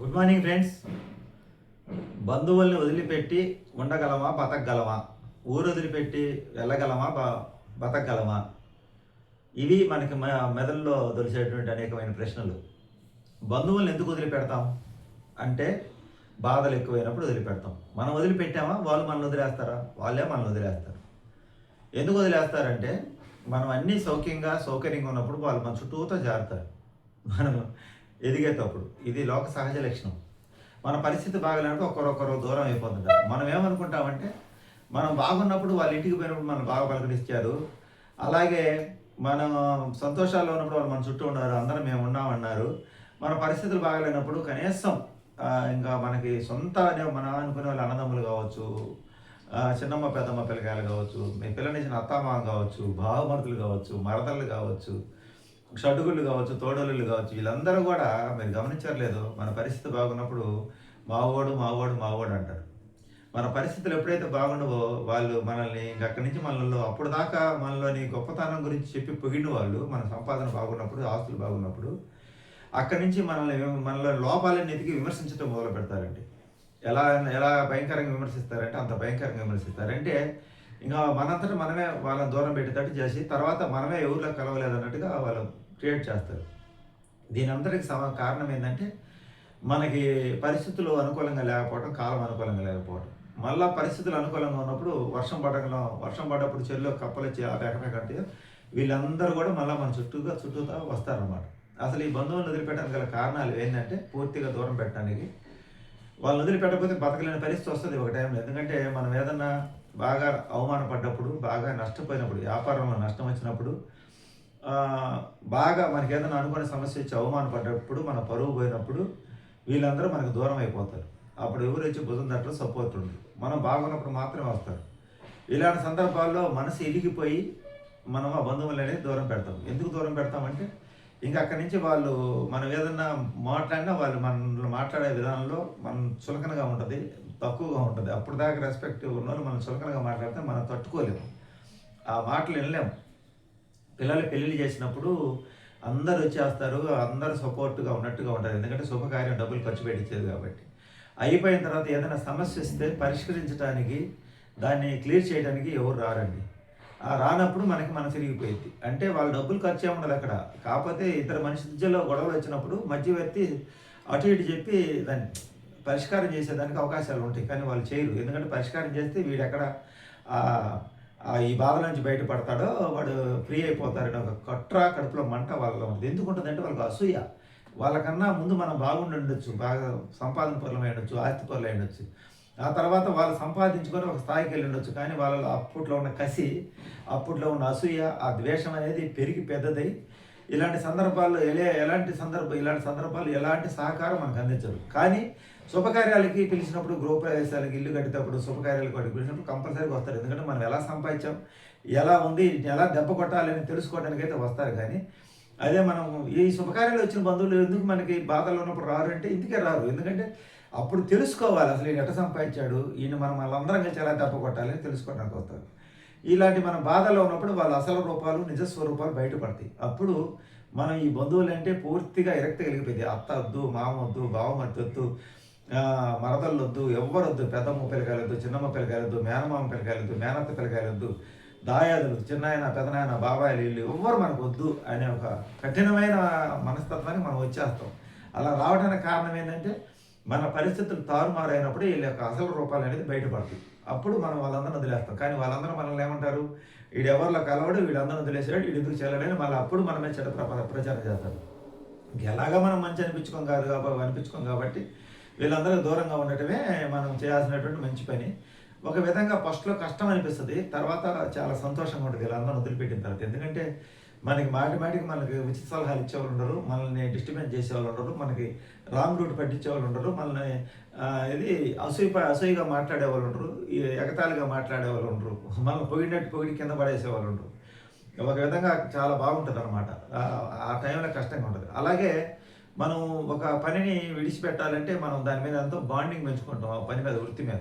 Good morning friends బంధువుల్ని వదిలిపెట్టి ఉండగలమా బతకగలమా? ఊరు వదిలిపెట్టి వెళ్ళగలమా బ బతకగలమా? ఇవి మనకి మ- మెదడులో దొరికేటువంటి అనేకమైన ప్రశ్నలు. బంధువుల్ని ఎందుకు వదిలిపెడతాం? అంటే బాధలు ఎక్కువైనప్పుడు వదిలిపెడతాం. మనం వదిలిపెట్టామా? వాళ్ళు మనల్ని వదిలేస్తారా? వాళ్ళే మనల్ని వదిలేస్తారు. ఎందుకు వదిలేస్తారంటే మనం అన్నీ సౌఖ్యంగా సౌకర్యంగా ఉన్నప్పుడు వాళ్ళు మన చుట్టూతో జారుతారు. మనం ఎదిగేటప్పుడు. ఇది లోక సహజ లక్షణం. మన పరిస్థితి బాగలేనప్పుడు ఒకరొకరు దూరం అయిపోతుంటారు. మనం ఏమనుకుంటామంటే మనం బాగున్నప్పుడు వాళ్ళ ఇంటికి పోయినప్పుడు మనం బాగా పలకరిస్తారు అలాగే మనం సంతోషాల్లో ఉన్నప్పుడు వాళ్ళు మన చుట్టూ ఉన్నారు అందరం మేము ఉన్నామన్నారు. మన పరిస్థితులు బాగలేనప్పుడు కనీసం ఇంకా మనకి సొంత అనే- మన అనుకునే వాళ్ళు అన్నదమ్ములు కావచ్చు చిన్నమ్మ పెద్దమ్మ పిల్లకాయలు కావచ్చు మీ పిల్లనిచ్చిన అత్తామామ కావచ్చు భావమరుతులు కావచ్చు మరదళ్ళు కావచ్చు షటుకులు కావచ్చు తోడలు కావచ్చు వీళ్ళందరూ కూడా మీరు గమనించట్లేదు మన పరిస్థితి బాగున్నప్పుడు మావోడు మావోడు మావోడు అంటారు. మన పరిస్థితులు ఎప్పుడైతే బాగుండవో వాళ్ళు మనల్ని అక్కడి నుంచి మనలో అప్పుడు దాకా మనలోని గొప్పతనం గురించి చెప్పి పొగిడిన వాళ్ళు మన సంపాదన బాగున్నప్పుడు ఆస్తులు బాగున్నప్పుడు అక్కడి నుంచి మనల్ని మనలో లోపాలని ఎతికి విమర్శించడం మొదలు పెడతారండి ఎలా ఎలా భయంకరంగా విమర్శిస్తారంటే అంత భయంకరంగా విమర్శిస్తారంటే ఇంకా మనంతట మనమే వాళ్ళని దూరం పెట్టేటట్టు చేసి తర్వాత మనమే ఎవరిలో కలవలేదు అన్నట్టుగా వాళ్ళు క్రియేట్ చేస్తారు. దీని అంతటికి సమ కారణం ఏంటంటే మనకి పరిస్థితులు అనుకూలంగా లేకపోవడం కాలం అనుకూలంగా లేకపోవడం మళ్ళా పరిస్థితులు అనుకూలంగా ఉన్నప్పుడు వర్షం పడడంలో వర్షం పడ్డప్పుడు చెల్లో కప్పలు వచ్చి ఆ కట్టే వీళ్ళందరూ కూడా మళ్ళీ మన చుట్టూగా చుట్టూతా వస్తారనమాట అసలు ఈ బంధువులను వదిలిపెట్టడానికి గల కారణాలు ఏంటంటే పూర్తిగా దూరం పెట్టడానికి వాళ్ళని వదిలిపెట్టకపోతే బతకలేని పరిస్థితి వస్తుంది ఒక టైంలో ఎందుకంటే మనం ఏదన్నా బాగా అవమానపడ్డప్పుడు బాగా నష్టపోయినప్పుడు వ్యాపారంలో నష్టం వచ్చినప్పుడు బాగా మనకి ఏదైనా అనుకునే సమస్య వచ్చి అవమానపడ్డప్పుడు మన పరువు పోయినప్పుడు వీళ్ళందరూ మనకు దూరం అయిపోతారు. అప్పుడు ఎవరు వచ్చి భుజం తట్టరు సపోర్ట్ ఉండరు. మనం బాగున్నప్పుడు మాత్రమే వస్తారు. ఇలాంటి సందర్భాల్లో మనసు ఇరిగిపోయి మనం ఆ బంధువులు అనేది దూరం పెడతాం. ఎందుకు దూరం పెడతామంటే ఇంకా అక్కడి నుంచి వాళ్ళు మనం ఏదన్నా మాట్లాడినా వాళ్ళు మన మాట్లాడే విధానంలో మనం చులకనగా ఉంటుంది తక్కువగా ఉంటుంది. అప్పుడు దాకా రెస్పెక్ట్ ఉన్న వాళ్ళు మనం చులకనగా మాట్లాడితే మనం తట్టుకోలేము. ఆ మాటలు వినలేము. పిల్లలు పెళ్ళిళ్ళు చేసినప్పుడు అందరు వచ్చేస్తారు అందరు సపోర్ట్గా ఉన్నట్టుగా ఉంటారు. ఎందుకంటే శుభకార్యం డబ్బులు ఖర్చు పెట్టించేది కాబట్టి. అయిపోయిన తర్వాత ఏదైనా సమస్య వస్తే పరిష్కరించడానికి దాన్ని క్లియర్ చేయడానికి ఎవరు రారండి. రానప్పుడు మనకి మనం తిరిగిపోయింది అంటే వాళ్ళ డబ్బులు ఖర్చు ఏమి ఉండదు అక్కడ. కాకపోతే ఇద్దరు మనిషి మధ్యలో గొడవలు వచ్చినప్పుడు మధ్యవర్తి అటు ఇటు చెప్పి దాన్ని పరిష్కారం చేసేదానికి అవకాశాలు ఉంటాయి. కానీ వాళ్ళు చేయరు. ఎందుకంటే పరిష్కారం చేస్తే వీడు ఎక్కడ ఈ బాధ నుంచి బయటపడతాడో వాడు ఫ్రీ అయిపోతారని ఒక కట్ర కడుపులో మంట వాళ్ళలో ఉంటుంది. ఎందుకు ఉంటుందంటే వాళ్ళకి అసూయ. వాళ్ళకన్నా ముందు మనం బాగుండి ఉండొచ్చు. బాగా సంపాదన పనులు ఉండొచ్చు ఆస్తి పనులు ఉండొచ్చు. ఆ తర్వాత వాళ్ళు సంపాదించుకొని ఒక స్థాయికి వెళ్ళి ఉండొచ్చు. కానీ వాళ్ళలో అప్పట్లో ఉన్న కసి అప్పట్లో ఉన్న అసూయ ఆ ద్వేషం అనేది పెరిగి పెద్దదై ఇలాంటి సందర్భాల్లో ఎలా ఎలాంటి సందర్భం ఇలాంటి సందర్భాలు ఎలాంటి సహకారం మనకు అందించరు. కానీ శుభకార్యాలకి పిలిచినప్పుడు గృహప్రవేశాలకి ఇల్లు కట్టేటప్పుడు శుభకార్యాలకు వాటికి పిలిచినప్పుడు కంపల్సరీగా వస్తారు. ఎందుకంటే మనం ఎలా సంపాదించాం ఎలా ఉంది ఎలా దెబ్బ కొట్టాలని తెలుసుకోవడానికి అయితే వస్తారు. కానీ అదే మనం ఈ శుభకార్యాలు వచ్చిన బంధువులు ఎందుకు మనకి బాధలు ఉన్నప్పుడు రారు అంటే ఇందుకే రారు. ఎందుకంటే అప్పుడు తెలుసుకోవాలి. అసలు ఈయన ఎట్ట సంపాదించాడు? ఈయన మనం వాళ్ళందరం కలిసి ఎలా దెబ్బ కొట్టాలని తెలుసుకోవడానికి వస్తారు. ఇలాంటి మన బాధలో ఉన్నప్పుడు వాళ్ళ అసలు రూపాలు నిజ స్వరూపాలు బయటపడతాయి. అప్పుడు మనం ఈ బంధువులు అంటే పూర్తిగా ఎరక్తి కలిగిపోయింది. అత్త వద్దు మామ వద్దు బావమర్తి వద్దు ఆ, వద్దు ఎవ్వరు పెద్దమ్మ పిల్లకాయలు చిన్నమ్మ పిల్లకాయలు వద్దు మేనమామ పిల్లకాయలు మేనత్త పిల్లకాయలు దాయాదులు చిన్నాయన పెదనాయన బాబాయిలు వీళ్ళు ఎవ్వరు మనకు వద్దు అనే ఒక కఠినమైన మనస్తత్వానికి మనం వచ్చేస్తాం. అలా రావడానికి కారణం ఏంటంటే మన పరిస్థితులు తారుమారైనప్పుడు వీళ్ళ యొక్క అసలు రూపాలు అనేది బయటపడుతుంది అప్పుడు మనం వాళ్ళందరిని వదిలేస్తాం. కానీ వాళ్ళందరూ మనల్ని ఏమంటారు? వీడెవరిలో కలవడు వీళ్ళందరూ వదిలేసాడు వీడు ఎందుకు చెల్లడని మళ్ళీ అప్పుడు మనమే చెడ ప్రచారం చేస్తారు. ఎలాగా మనం మంచి అనిపించుకోం కాదు కాబట్టి అనిపించుకోం కాబట్టి వీళ్ళందరూ దూరంగా ఉండటమే మనం చేయాల్సినటువంటి మంచి పని. ఒక విధంగా ఫస్ట్లో కష్టం అనిపిస్తుంది తర్వాత చాలా సంతోషంగా ఉంటుంది వీళ్ళందరూ వదిలిపెట్టిన తర్వాత. ఎందుకంటే మనకి మాటి మాటికి మనకి ఉచిత సలహాలు ఇచ్చేవాళ్ళు ఉండరు మనల్ని డిస్టర్బెన్స్ చేసేవాళ్ళు ఉండరు మనకి రాంగ్ రూట్ పట్టించేవాళ్ళు ఉండరు మనల్ని ఇది అసూయ అసూయగా మాట్లాడేవాళ్ళు ఉండరు ఎగతాళిగా మాట్లాడేవాళ్ళు ఉండరు మనల్ని పొగిడినట్టు పొగిడి కింద పడేసేవాళ్ళు ఉండరు. ఒక విధంగా చాలా బాగుంటుంది అనమాట ఆ టైంలో కష్టంగా ఉంటుంది. అలాగే మనం ఒక పనిని విడిచిపెట్టాలంటే మనం దాని మీద ఎంతో బాండింగ్ పెంచుకుంటాం ఆ పని మీద వృత్తి మీద.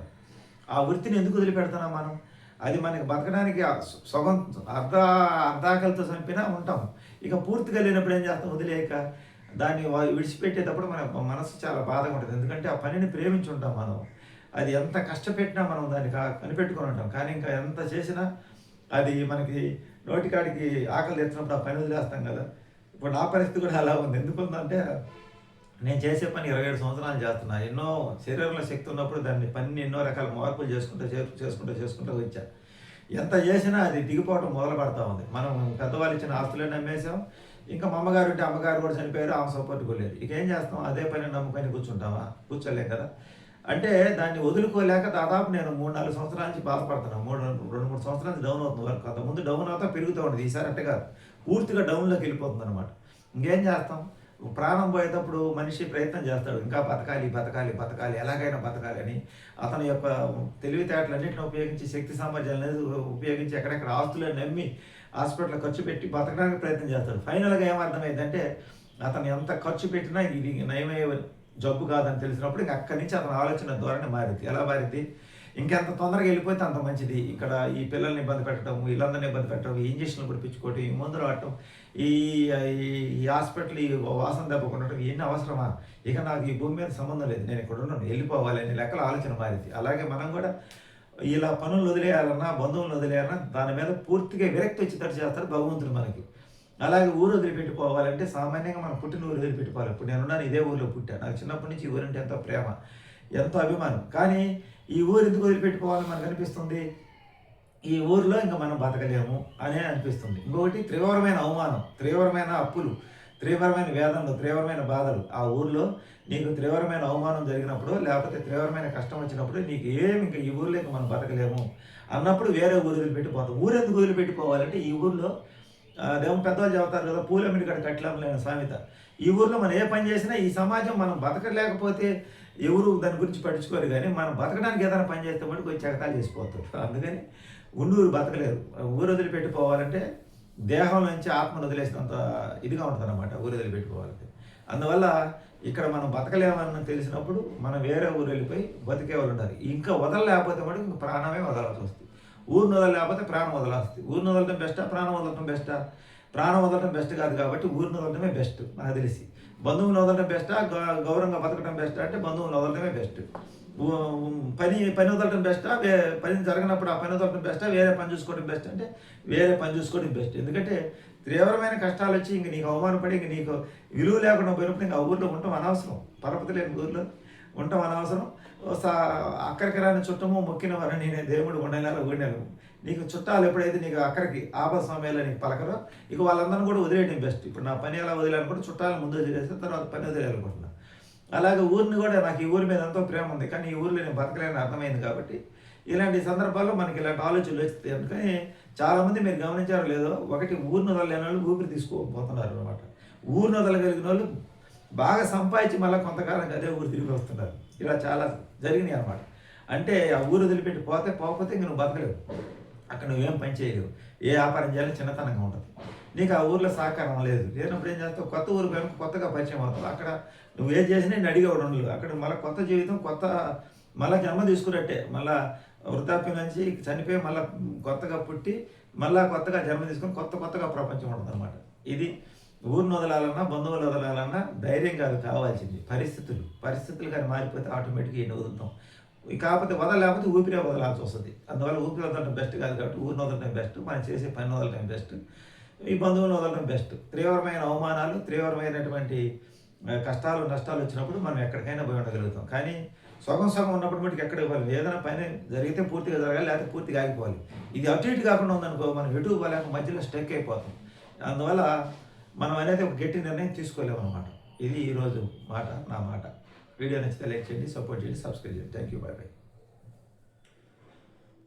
ఆ వృత్తిని ఎందుకు వదిలిపెడతాం మనం? అది మనకి బతకడానికి సుగం సగం అర్ధ అర్ధాకలితో చంపినా ఉంటాం. ఇక పూర్తిగా లేనప్పుడు ఏం చేస్తాం? వదిలేక దాన్ని విడిచిపెట్టేటప్పుడు మన మనసు చాలా బాధగా ఉంటుంది. ఎందుకంటే ఆ పనిని ప్రేమించి ఉంటాం మనం. అది ఎంత కష్టపెట్టినా మనం దాన్ని కా- కనిపెట్టుకొని ఉంటాం. కానీ ఇంకా ఎంత చేసినా అది మనకి నోటికాడికి ఆకలి తెచ్చినప్పుడు ఆ పని వదిలేస్తాం కదా. ఇప్పుడు నా పరిస్థితి కూడా అలా ఉంది. ఎందుకుందంటే నేను చేసే పని ఇరవై ఏడు సంవత్సరాలు చేస్తున్నా. ఎన్నో శరీరంలో శక్తి ఉన్నప్పుడు దాన్ని పని ఎన్నో రకాల మార్పులు చేసుకుంటూ చేసుకుంటూ చేసుకుంటూ వచ్చా. ఎంత చేసినా అది దిగిపోవడం మొదలు పడతా ఉంది. మనం పెద్దవాళ్ళు ఇచ్చిన ఆస్తులే నమ్మేసాం ఇంకా మా అమ్మగారు ఉంటే అమ్మగారు కూడా చనిపోయారు ఆమె సపోర్ట్ కొలేదు ఇక ఏం చేస్తాం? అదే పని నమ్ముకొని కూర్చుంటామా? కూర్చోలేం కదా. అంటే దాన్ని వదులుకోలేక దాదాపు నేను మూడు నాలుగు సంవత్సరాల నుంచి బాధపడుతున్నాను మూడు రెండు మూడు సంవత్సరాల నుంచి డౌన్ అవుతుంది వర్క్. అంత ముందు డౌన్ అవుతా పెరుగుతూ ఉంటుంది ఈసారి అంటే కాదు. పూర్తిగా డౌన్లోకి వెళ్ళిపోతుంది అనమాట ఇంకేం చేస్తాం? ప్రాణం పోయేటప్పుడు మనిషి ప్రయత్నం చేస్తాడు. ఇంకా బతకాలి బతకాలి బతకాలి ఎలాగైనా బతకాలి అని అతని యొక్క తెలివితేటలన్నింటిని ఉపయోగించి శక్తి సామర్థ్యాలను ఉపయోగించి ఎక్కడెక్కడ ఆస్తులను నమ్మి హాస్పిటల్ ఖర్చు పెట్టి బతకడానికి ప్రయత్నం చేస్తాడు. ఫైనల్గా ఏమర్థమైందంటే అతను ఎంత ఖర్చు పెట్టినా ఇది నయమయ్యే జబ్బు కాదని తెలిసినప్పుడు ఇంక అక్కడి నుంచి అతని ఆలోచన ధోరణి మారింది. ఎలా మారింది? ఇంకెంత తొందరగా వెళ్ళిపోతే అంత మంచిది. ఇక్కడ ఈ పిల్లల్ని ఇబ్బంది పెట్టడం వీళ్ళందరినీ ఇబ్బంది పెట్టడం ఈ ఇంజక్షన్లు కుడిపించుకోవటం ఈ మందులు రావటం ఈ ఈ- హాస్పిటల్ ఈ వాసన దెబ్బ ఇవన్నీ అవసరమా? ఇక నాకు ఈ భూమి మీద సంబంధం లేదు. నేను ఇక్కడ ఉన్నాను వెళ్ళిపోవాలి అనే లెక్కల ఆలోచన మారింది. అలాగే మనం కూడా ఇలా పనులు వదిలేయాలన్నా బంధువులను వదిలేయాలన్నా దాని మీద పూర్తిగా విరక్తి వచ్చేటట్టు చేస్తారు భగవంతుడు మనకి. అలాగే ఊరు వదిలిపెట్టిపోవాలంటే సామాన్యంగా మనం పుట్టిన ఊరు వదిలిపెట్టుకోవాలి ఇప్పుడు నేనున్నాను ఇదే ఊరిలో పుట్టాను నాకు చిన్నప్పటి నుంచి ఈ ఊరంటే ఎంతో ప్రేమ ఎంతో అభిమానం. కానీ ఈ ఊరు ఎందుకు వదిలిపెట్టుకోవాలని మనకు అనిపిస్తుంది? ఈ ఊరిలో ఇంకా మనం బతకలేము అనే అనిపిస్తుంది. ఇంకొకటి తీవ్రమైన అవమానం తీవ్రమైన అప్పులు తీవ్రమైన వేదనలు తీవ్రమైన బాధలు. ఆ ఊర్లో నీకు తీవ్రమైన అవమానం జరిగినప్పుడు లేకపోతే తీవ్రమైన కష్టం వచ్చినప్పుడు నీకు ఏమి ఇంకా ఈ ఊర్లో ఇంకా మనం బతకలేము అన్నప్పుడు వేరే ఊరు వదిలిపెట్టిపోతాం. ఊరు ఎందుకు వదిలిపెట్టుకోవాలంటే ఈ ఊర్లో ఆ, అదేమో పెద్దవాళ్ళు చెబుతారు కదా పూలమిడి కడ కట్టలేని సామెత. ఈ ఊర్లో మనం ఏ పని చేసినా ఈ సమాజం మనం బతకలేకపోతే ఎవరు దాని గురించి పట్టించుకోరు కానీ మనం బతకడానికి ఏదైనా పని చేస్తే మటుకు వచ్చి ఎగతాలు చేసిపోతారు అందుకని ఉండూరు బతకలేరు. ఊరు వదిలిపెట్టిపోవాలంటే దేహం నుంచి ఆత్మను వదిలేసినంత ఇదిగా ఉంటుంది అనమాట ఊరు వదిలిపెట్టుకోవాలంటే అందువల్ల ఇక్కడ మనం బతకలేమని తెలిసినప్పుడు మనం వేరే ఊరు వెళ్ళిపోయి బతికే వాళ్ళు ఉండాలి. ఇంకా వదలలేకపోతే మటుకు ఇంక ప్రాణమే వదలాల్సి వస్తుంది. ఊరిని వదలలేకపోతే ప్రాణం వదలాల్సి ఊరిని వదలటం బెస్టా? ప్రాణం వదలటం బెస్టా? ప్రాణం వదలడం బెస్ట్ కాదు కాబట్టి ఊరిని వదలడమే బెస్ట్ నాకు తెలిసి. బంధువుని వదలడం బెస్టా గౌరవంగా బతకడం బెస్టా అంటే బంధువుని వదలడమే బెస్ట్ పని పని వదలడం బెస్టా వే పని జరగనప్పుడు ఆ పని వదలడం బెస్టా వేరే పని చూసుకోవడం బెస్ట్ అంటే వేరే పని చూసుకోవడం బెస్ట్ ఎందుకంటే తీవ్రమైన కష్టాలు వచ్చి ఇంక నీకు అవమానపడి ఇంక నీకు విలువ లేకుండా పోయినప్పుడు ఇంకా ఊర్లో ఉండటం అనవసరం. పరపతి లేని ఊర్లో ఉండటం అనవసరం. అక్కడికి రాని చుట్టము మొక్కిన వారిని నేను దేవుడు ఉండేలా ఉండేను నీకు చుట్టాలు ఎప్పుడైతే నీకు అక్కడికి ఆపద సమయంలో నీకు పలకరో ఇక వాళ్ళందరిని కూడా వదిలేయడం బెస్ట్ ఇప్పుడు నా పని ఎలా వదిలేనుకుంటే చుట్టాలు ముందు వదిలేస్తే తర్వాత పని వదిలేయాలనుకుంటున్నా. అలాగే ఊరిని కూడా నాకు ఈ ఊరి మీద ఎంతో ప్రేమ ఉంది కానీ ఈ ఊరిలో నేను బతకలేని అర్థమైంది కాబట్టి ఇలాంటి సందర్భాల్లో మనకి ఇలాంటి ఆలోచనలు వస్తాయి అందుకని చాలామంది మీరు గమనించారో లేదో ఒకటి ఊరిని వదలలేని వాళ్ళు ఊపిరి తీసుకోపోతున్నారు అనమాట ఊరిని వదలగలిగిన వాళ్ళు బాగా సంపాదించి మళ్ళీ కొంతకాలం అదే ఊరు తిరిగి వస్తున్నారు. ఇలా చాలా జరిగినాయి అనమాట అంటే ఆ ఊరు వదిలిపెట్టి పోతే పోకపోతే ఇంక నువ్వు బతకలేవు. అక్కడ నువ్వేం పని చేయలేవు. ఏ వ్యాపారం చేయాలి చిన్నతనంగా ఉంటుంది. నీకు ఆ ఊర్లో సహకారం లేదు. లేనప్పుడు ఏం చేస్తావు? కొత్త ఊరు పోయిన కొత్తగా పరిచయం అవుతావు. అక్కడ నువ్వు ఏం చేసినా నేను అడిగేవాడు ఉండదు అక్కడ మళ్ళీ కొత్త జీవితం కొత్త మళ్ళీ జన్మ తీసుకున్నట్టే. మళ్ళీ వృద్ధాప్యం నుంచి చనిపోయి మళ్ళీ కొత్తగా పుట్టి మళ్ళీ కొత్తగా జన్మ తీసుకుని కొత్త కొత్తగా ప్రపంచం ఉంటుంది అనమాట ఇది ఊరిని వదలాలన్నా బంధువులు వదలాలన్నా ధైర్యం కాదు కావాల్సింది. పరిస్థితులు. పరిస్థితులు కానీ మారిపోతే ఆటోమేటిక్గా ఎన్ని వదులుతాం కాకపోతే వదలలేకపోతే ఊపిరే వదలాల్సి వస్తుంది. అందువల్ల ఊపిరి వదలడం బెస్ట్ కాదు కాబట్టి ఊరిని వదలడం బెస్ట్ మనం చేసే పని వదలడం బెస్ట్ ఈ బంధువులను వదలడం బెస్ట్ తీవ్రమైన అవమానాలు తీవ్రమైనటువంటి కష్టాలు నష్టాలు వచ్చినప్పుడు మనం ఎక్కడికైనా పోయి ఉండగలుగుతాం. కానీ సగం సగం ఉన్నప్పుడు మటుకు ఎక్కడ ఇవ్వాలి? ఏదైనా పని జరిగితే పూర్తిగా జరగాలి లేకపోతే పూర్తిగా ఆగిపోవాలి. ఇది అటు ఇటు కాకుండా ఉందనుకో మనం ఎటు ఇవ్వలేక మధ్యలో స్టెక్ అయిపోతాం. అందువల్ల మనం అనేది ఒక గట్టి నిర్ణయం తీసుకోలేము అనమాట ఇది ఈరోజు మాట నా మాట. వీడియో నచ్చితే లైక్ చేయండి సపోర్ట్ చేయండి సబ్స్క్రైబ్ చేయండి థ్యాంక్ యూ బాయ్ బాయ్